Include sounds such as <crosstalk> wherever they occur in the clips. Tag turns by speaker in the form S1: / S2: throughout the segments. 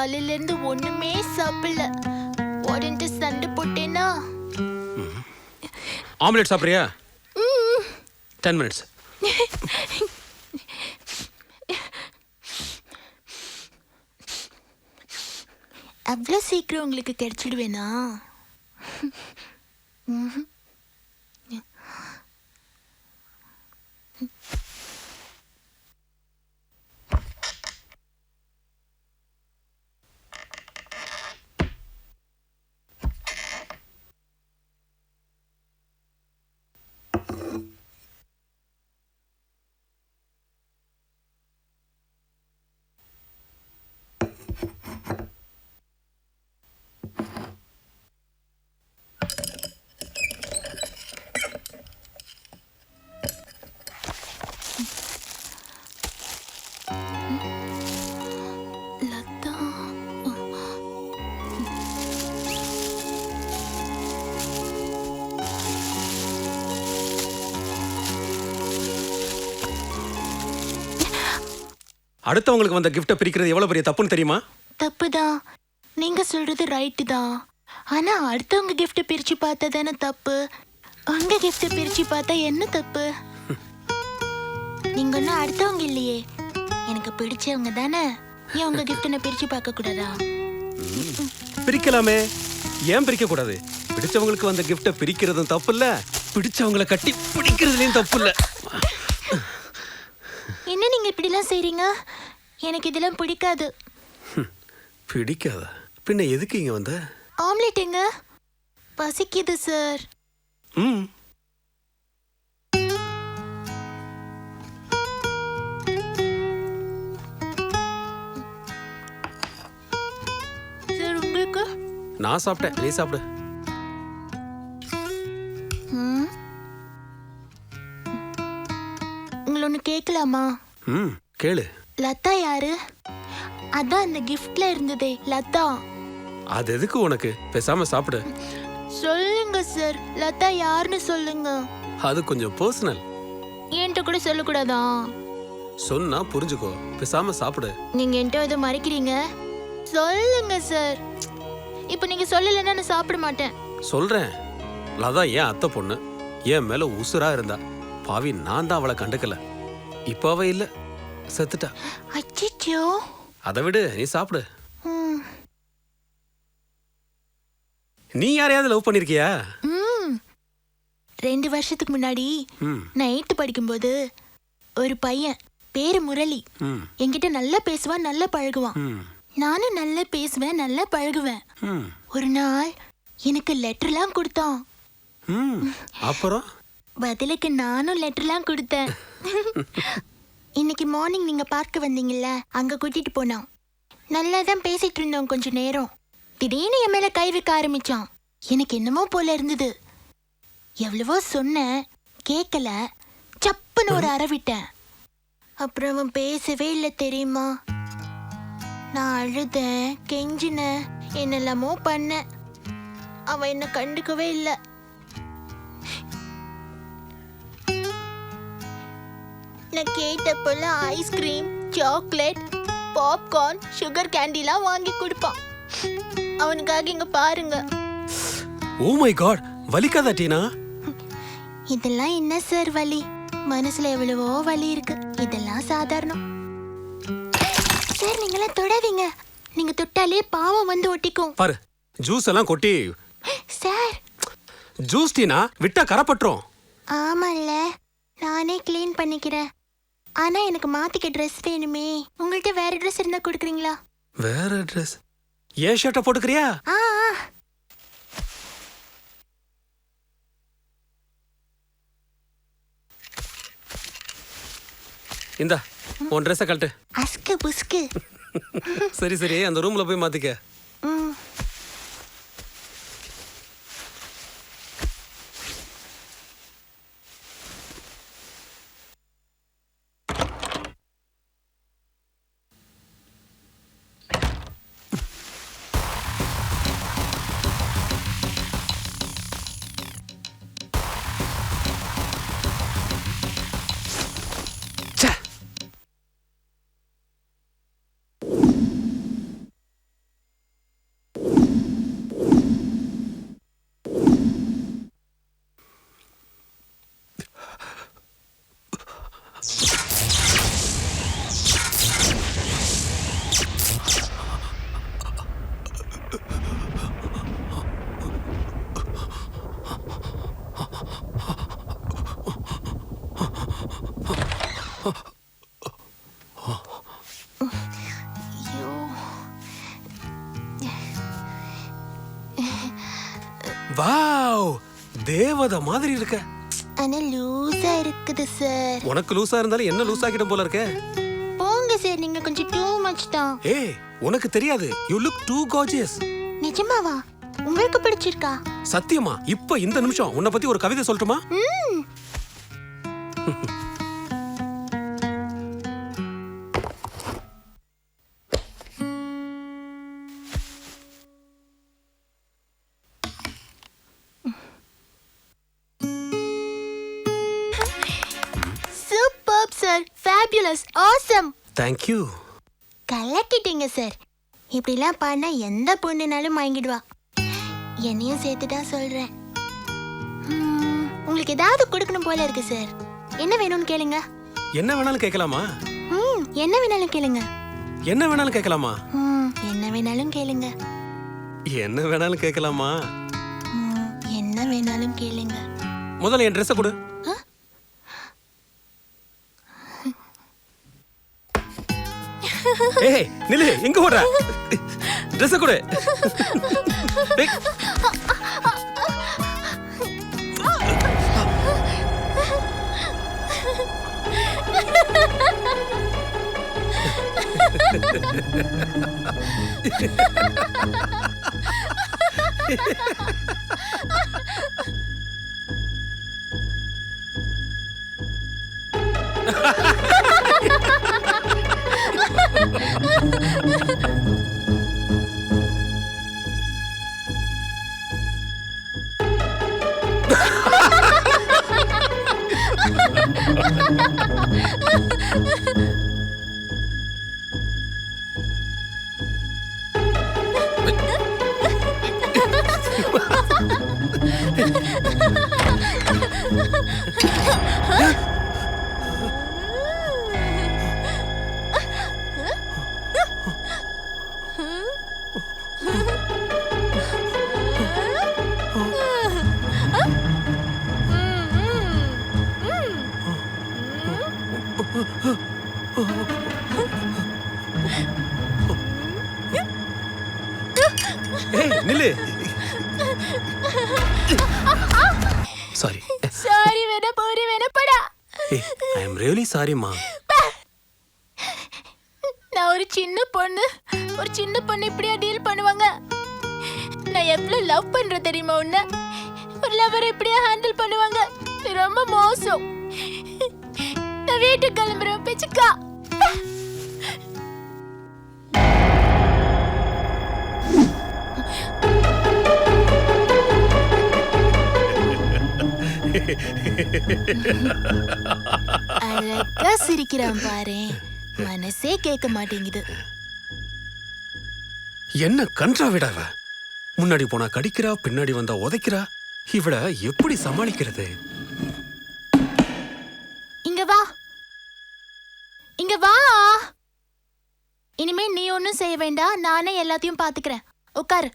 S1: காலையில இருந்து ஒண்ணுமே சாப்பிடல. உடன்ட்டு சண்டை போட்டேனா?
S2: ஆம்லெட் சாப்பிட்றியா? டென் மினிட்ஸ்
S1: அவ்வளோ சீக்கிரம் உங்களுக்கு கிடைச்சிடுவேனா?
S2: அடுத்தவங்களுக்கு வந்த கிஃப்ட்டை பிரிக்கிறது எவ்வளோ பெரிய தப்புன்னு தெரியுமா?
S1: தப்புதான் நீங்க சொல்றது ரைட்டு தான் ஆனா அடுத்தவங்க கிஃப்ட் பிரிச்சு பார்த்தா தானே தப்பு. உங்க கிஃப்ட் பிரிச்சு பார்த்தா என்ன தப்பு? நீங்க ஒன்றும் அடுத்தவங்க இல்லையே. எனக்கு பிடிச்சவங்க தானே. ஏன் உங்க கிஃப்ட் நான் பிரிச்சு பார்க்க கூடாதா?
S2: பிரிக்கலாமே. ஏன் பிரிக்க கூடாது பிடிச்சவங்களுக்கு வந்த கிஃப்ட்டை பிரிக்கிறதும் தப்பு இல்ல பிடிச்சவங்கள கட்டி பிடிக்கிறதுலயும் தப்பு இல்ல
S1: என்ன நீங்க இப்படிலாம் செய்றீங்க? எனக்கு இதெல்லாம் பிடிக்காது.
S2: பிடிக்காத? பின்ன எதுக்கு இங்க வந்த?
S1: ஆம்லெட் எங்க? பசிக்குது சார்
S2: ம்.
S1: சார் உங்களுக்கு?
S2: நான் சாப்பிட்டேன். நீ சாப்பிடு.
S1: ம். உங்களை ஒன்று கேட்கலாமா
S2: ம். கேளு.
S1: லதா யாரு? அதான் அந்த கிஃப்ட்ல இருந்ததே லதா.
S2: அது எதுக்கு உனக்கு? பேசாம சாப்பிடு.
S1: சொல்லுங்க சார் லதா யாருன்னு சொல்லுங்க.
S2: அது கொஞ்சம் பர்சனல்
S1: என்கிட்ட கூட சொல்லக்கூடாதா?
S2: சொன்னா புரிஞ்சுக்கோ. பேசாம சாப்பிடு.
S1: நீங்க என்கிட்ட எதை மறைக்கிறீங்க? சொல்லுங்க சார் இப்போ நீங்க சொல்லலைன்னா நான் சாப்பிட மாட்டேன்.
S2: சொல்றேன். லதா ஏன் அத்தை பொண்ணு? என் மேல உசுரா இருந்தா? பாவி நான் தான் அவளை கண்டுக்கல. இப்ப அவ இல்ல. செத்துட்டா.
S1: அச்சிச்சோ.
S2: அதை விடு நீ சாப்பிடு. நீ யாரையாவது லவ் பண்ணிருக்கியா?
S1: ரெண்டு வருஷத்துக்கு முன்னாடி நான் எயித்து படிக்கும்போது ஒரு பையன் பேரு முரளி. என்கிட்ட நல்லா பேசுவான் நல்லா பழகுவான். நானும் நல்லா பேசுவேன் நல்லா பழகுவேன். ஒரு நாள் எனக்கு லெட்டர்லாம் கொடுத்தான்.
S2: அப்புறம்?
S1: பதிலுக்கு நானும் லெட்டர்லாம் கொடுத்தேன். <laughs> இன்னைக்கு மார்னிங் நீங்க பார்க்க வந்தீங்கல்ல அங்க கூட்டிட்டு போனான். நல்லா தான் பேசிட்டு இருந்தோம் கொஞ்ச நேரம். திடீர்னு என் மேல கை வைக்க ஆரம்பிச்சான். எனக்கு என்னமோ போல இருந்தது. எவ்வளவோ சொன்னேன் கேட்கல சப்புன்னு ஒரு அறவிட்டேன் அப்புறம் அவன் பேசவே இல்லை தெரியுமா? நான் அழுதேன் கெஞ்சினேன் என்னெல்லாமோ பண்ணேன். அவன் என்ன கண்டுக்கவே இல்லை. நான் கேட்டப்பெல்லாம் ice cream chocolate popcorn sugar கேண்டிலாம் வாங்கி கொடுப்பான். அவனுக்காக இங்க பாருங்க.
S2: ஓ மை காட் வலிக்காதா டீனா?
S1: இதெல்லாம் என்ன சார் வலி? மனசுல எவ்வளவோ வலி இருக்கு. இதெல்லாம் சாதாரணம். சார் நீங்களாம் தொடாதீங்க நீங்க தொட்டாலே பாவம் வந்து ஒட்டிக்கும்.
S2: பாரு ஜூஸ் எல்லாம் கொட்டி.
S1: சார்
S2: ஜூஸ் டீனா? விட்டா கரப்பட்டுரும்.
S1: ஆமால்ல. நானே க்ளீன் பண்ணிக்கிறேன். ஆனா எனக்கு மாத்திக்க ட்ரெஸ் வேணுமே. உங்கள்கிட்ட வேற ட்ரெஸ் இருந்தா கொடுக்குறீங்களா?
S2: வேற ட்ரெஸ் ஏன் ஷர்ட்டை போட்டுக்கிறியா?
S1: ஆ ஆ.
S2: இந்தா உன் ட்ரெஸ்ஸை கழட்டு.
S1: அஸ்கு புஸ்கு
S2: சரி சரி அந்த ரூம்ல போய் மாத்திக்க.
S1: ம்.
S2: வாவ் தேவத மாதிரி இருக்க.
S1: ஆனா லூசா இருக்குது சார்
S2: உனக்கு லூசா இருந்தாலும் என்ன லூஸ் ஆகிடும் போல இருக்க?
S1: போங்க சார் நீங்க கொஞ்சம் டூ மச் தான்.
S2: ஏய் உனக்கு தெரியாது. யூ லுக் டூ கார்ஜியஸ்
S1: நிஜமாவா உங்களுக்கு பிடிச்சிருக்கா?
S2: சத்தியமா இப்போ இந்த நிமிஷம் உன்னை பத்தி ஒரு கவிதை சொல்லட்டுமா? <laughs> Thank you
S1: கலக்கிட்டீங்க sir. இப்படிலாம் பண்ணா எந்த பொண்ணுனாலும் வாங்கிடுவா என்னையும் சேர்த்து தான் சொல்றேன் உங்களுக்கு ஏதாவது கொடுக்கணும் போல இருக்கு சார். என்ன வேணும்னு கேளுங்க.
S2: என்ன வேணாலும் கேட்கலாமா?
S1: ம் என்ன வேணாலும் கேளுங்க.
S2: என்ன வேணாலும் கேட்கலாமா?
S1: ம் என்ன வேணாலும் கேளுங்க.
S2: என்ன வேணாலும் கேட்கலாமா?
S1: என்ன வேணாலும் கேளுங்க.
S2: முதல்ல என் ட்ரெஸ்ஸை கொடு. ஏய் நில்லு எங்க ஓடுற ட்ரெஸ் கொடு Ha ha ha! ஏய், <laughs> ஏய் நில்லு. சாரி
S1: சாரி வேண போரி வேண படா.
S2: ஐ அம் ரியலி சாரிம்மா
S1: நான் ஒரு சின்ன பொண்ணு. ஒரு சின்ன பொண்ணு இப்படியா டீல் பண்ணுவாங்க? நான் எவ்வளவு லவ் பண்றேன் தெரியுமா உன்ன? ஒரு லவர் இப்படியா ஹேண்டில் பண்ணுவாங்க? ரொம்ப மோசம். நான் வீட்டுக்கு கிளம்புறேன் பிச்சுக்கா. அழகா சிரிக்கிறான் பாரு. மனசே கேட்க மாட்டேங்குது.
S2: என்ன கன்றா விடாவ முன்னாடி போனா கடிக்கிறா பின்னாடி வந்தா உதைக்கிறா? இவள எப்படி சமாளிக்கிறது?
S1: இங்க வா. இங்க வா. இனிமே நீ ஒன்றும் செய்ய வேண்டாம். நானே எல்லாத்தையும் பாத்துக்கிறேன் உட்காரு.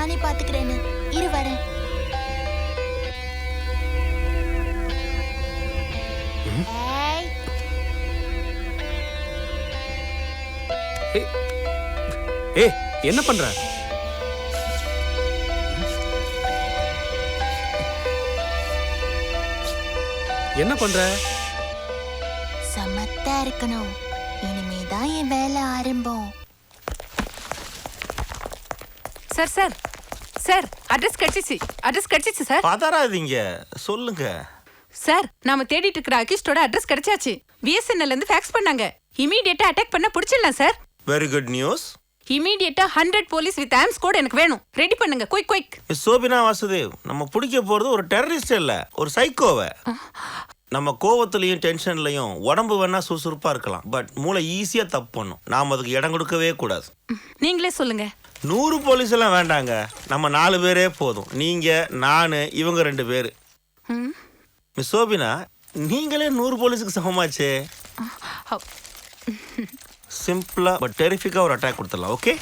S1: நானே பாத்துக்கிறேன்னு. இரு வரேன்.
S2: என்ன பண்ற? என்ன பண்ற?
S1: சமத்தா இருக்கணும். இனிமேதான் என் வேலை ஆரம்பம்.
S3: சார் சார் சார் அட்ரஸ் கிடைச்சிச்சு. அட்ரஸ் கிடைச்சிச்சு சார்.
S4: பதறாதீங்க. சொல்லுங்க.
S3: சார் நாம தேடிட்டு இருக்கிற அகிஸ்டோட அட்ரஸ் கிடைச்சாச்சு. பிஎஸ்என்எல் இருந்து ஃபேக்ஸ் பண்ணாங்க. இமீடியட்டா அட்டாக் பண்ண பிடிச்சிடலாம் சார்.
S4: வெரி குட் நியூஸ்
S3: இமீடியட்டா hundred police with arms code எனக்கு வேணும். ரெடி பண்ணுங்க குயிக் குயிக்
S4: சோபினா வாசுதேவ் நம்ம பிடிக்க போறது ஒரு டெரரிஸ்ட் இல்ல ஒரு சைக்கோவை நம்ம கோவத்துலயும் டென்ஷன்லயும் உடம்பு வேணா சுறுசுறுப்பா இருக்கலாம் பட் மூளை ஈஸியா தப்பு பண்ணும். நாம அதுக்கு இடம் கொடுக்கவே கூடாது.
S3: நீங்களே சொல்லுங்க.
S4: நூறு போலீஸ் எல்லாம் வேண்டாங்க. நம்ம நாலு பேரே போதும். நீங்க நானு இவங்க ரெண்டு பேரு. மிஸ் சோபினா நீங்களே நூறு போலீஸுக்கு சமமாச்சே? சிம்பிளா பட் டெரிஃபிக்கா ஒரு அட்டாக் கொடுத்துடலாம் ஓகே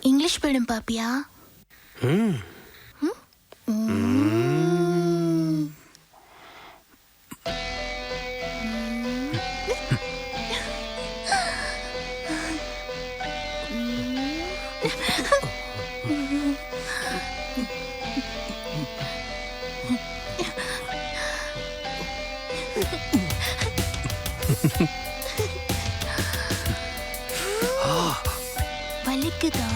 S1: இங்கிலீஷ் படம் பாப்பியா.
S2: ம்.
S1: கேக்குதா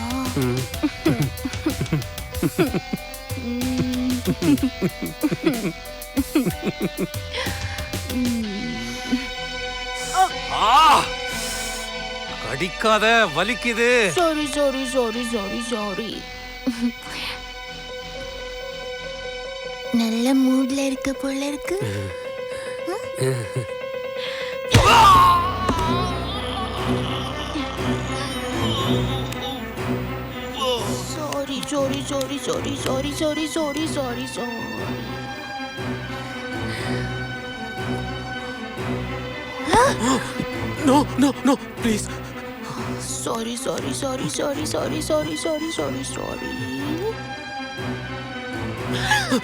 S2: கடிக்காத வலிக்குது
S1: sorry sorry sorry sorry sorry நல்ல மூட்ல இருக்க போல இருக்கு sorry sorry sorry sorry sorry sorry sorry sorry
S2: no no no please
S1: sorry sorry sorry sorry sorry sorry sorry sorry sorry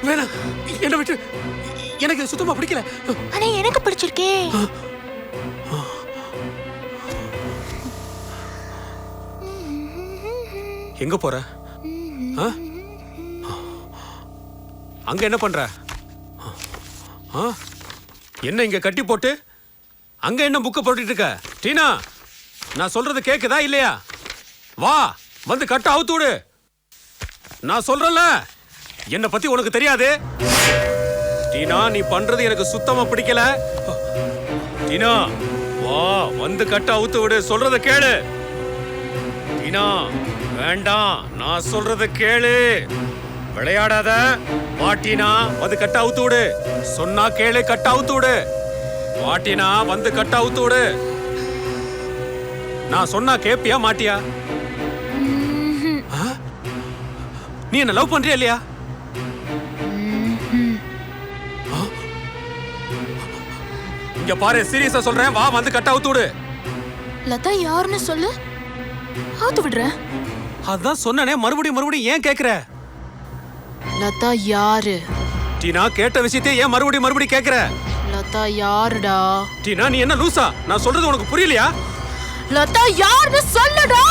S2: வேணாம் என்ன விட்டு எனக்கு இது சுத்தமா பிடிக்கல
S1: ஆனா எனக்கு பிடிச்சிருக்கே
S2: எங்க போற? அங்க என்ன பண்ற? ஆ? என்ன இங்க கட்டி போட்டு? அங்க என்ன புக்க போட்டுட்டு இருக்க? டீனா நான் சொல்றது கேக்குதா இல்லையா? வா வந்து கட்ட அவுத்து விடு. நான் சொல்றல என்ன பத்தி உனக்கு தெரியாது. டீனா நீ பண்றது எனக்கு சுத்தமா பிடிக்கல. டீனா வா வந்து கட்ட அவுத்து விடு. சொல்றத கேளு. டீனா வேண்டாம் நான் சொல்றத கேளு. விளையாடாத மாட்டினா வந்து கட்ட அவுத்து விடு. சொன்னா கேளு கட்ட அவுத்து விடு. மாட்டினா வந்து கட்ட அவுத்து விடு. நான் சொன்னா கேப்பியா மாட்டியா? நீ என்ன லவ் பண்றியா இல்லையா? இங்க பாரு சீரியஸா சொல்றேன். வா வந்து கட்ட அவுத்து விடு.
S1: லதா யாருன்னு சொல்லு. ஆத்து விடுறேன்
S2: அதான் சொன்னனே மறுபடியும் மறுபடியும் ஏன் கேக்குற?
S5: லதா யாரு?
S2: டீனா கேட்ட விஷயத்தையே ஏன் மறுபடியும் மறுபடியும் கேக்குற?
S5: லதா யாருடா?
S2: டீனா நீ என்ன லூசா? நான் சொல்றது உனக்கு புரியலையா?
S5: லதா யாருன்னு சொல்லுடா!